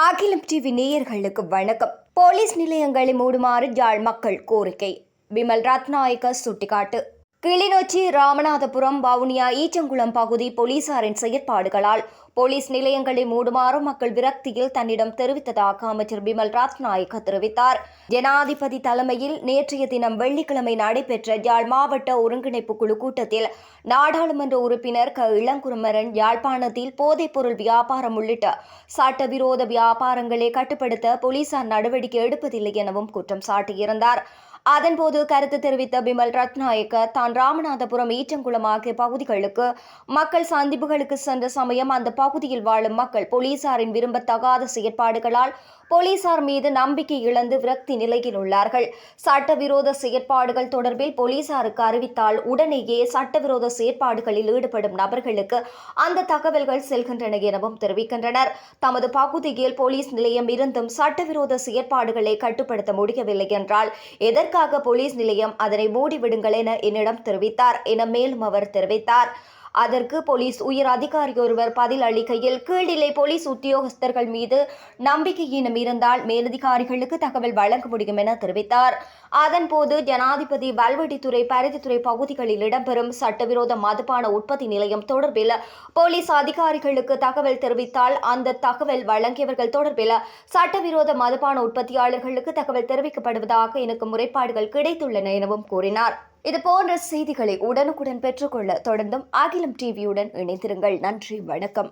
அகிலம் டிவி நேயர்களுக்கு வணக்கம். போலீஸ் நிலையங்களை மூடுமாறு யாழ் மக்கள் கோரிக்கை. விமல் ரத்நாயக்க சுட்டிக்காட்டு. கிளிநொச்சி ராமநாதபுரம் வவுனியா ஈச்சங்குளம் பகுதி போலீசாரின் செயற்பாடுகளால் போலீஸ் நிலையங்களை மூடுமாறு மக்கள் விரக்தியில் தன்னிடம் தெரிவித்ததாக அமைச்சர் பிமல் ரத்நாயக்க தெரிவித்தார். ஜனாதிபதி தலைமையில் நேற்றைய தினம் வெள்ளிக்கிழமை நடைபெற்ற யாழ் மாவட்ட ஒருங்கிணைப்பு குழு கூட்டத்தில் நாடாளுமன்ற உறுப்பினர் க. இளங்குருமரன் யாழ்ப்பாணத்தில் போதைப்பொருள் வியாபாரம் உள்ளிட்ட சட்டவிரோத வியாபாரங்களை கட்டுப்படுத்த போலீசார் நடவடிக்கை எடுப்பதில்லை எனவும் குற்றம் சாட்டியிருந்தார். அதன்போது கருத்து தெரிவித்த பிமல் ரத்நாயக்க தான் ராமநாதபுரம் ஈச்சங்குளம் ஆகிய பகுதிகளுக்கு மக்கள் சந்திப்புகளுக்கு சென்ற சமயம் அந்த பகுதியில் வாழும் மக்கள் போலீசாரின் விரும்பத்தகாத செயற்பாடுகளால் போலீசார் மீது நம்பிக்கை இழந்து விரக்தி நிலையில் உள்ளார்கள். சட்டவிரோத செயற்பாடுகள் தொடர்பில் போலீசாருக்கு அறிவித்தால் உடனேயே சட்டவிரோத செயற்பாடுகளில் ஈடுபடும் நபர்களுக்கு அந்த தகவல்கள் செல்கின்றன எனவும் தெரிவிக்கின்றனர். தமது பகுதியில் போலீஸ் நிலையம் இருந்தும் சட்டவிரோத செயற்பாடுகளை கட்டுப்படுத்த முடியவில்லை என்றால் அதற்காக போலீஸ் நிலையம் அதனை மூடிவிடுங்கள் என என்னிடம் தெரிவித்தார். என மேலும் அவர் தெரிவித்தார். அதற்கு போலீஸ் உயர் அதிகாரி ஒருவர் பதில் அளிக்கையில் கீழ்நிலை போலீஸ் உத்தியோகஸ்தர்கள் மீது நம்பிக்கையினம் இருந்தால் மேலதிகாரிகளுக்கு தகவல் வழங்க முடியும் என தெரிவித்தார். அதன்போது ஜனாதிபதி வல்வெட்டித்துறை பருத்தித்துறை பகுதிகளில் இடம்பெறும் சட்டவிரோத மதுபான உற்பத்தி நிலையம் தொடர்பில் போலீஸ் அதிகாரிகளுக்கு தகவல் தெரிவித்தால் அந்த தகவல் வழங்கியவர்கள் தொடர்பில் சட்டவிரோத மதுபான உற்பத்தியாளர்களுக்கு தகவல் தெரிவிக்கப்படுவதாக எனக்கு முறைப்பாடுகள் கிடைத்துள்ளன எனவும் கூறினார். இது போன்ற செய்திகளை உடனுக்குடன் பெற்றுக்கொள்ள தொடர்ந்தும் அகிலம் டிவியுடன் இணைந்திருங்கள். நன்றி வணக்கம்.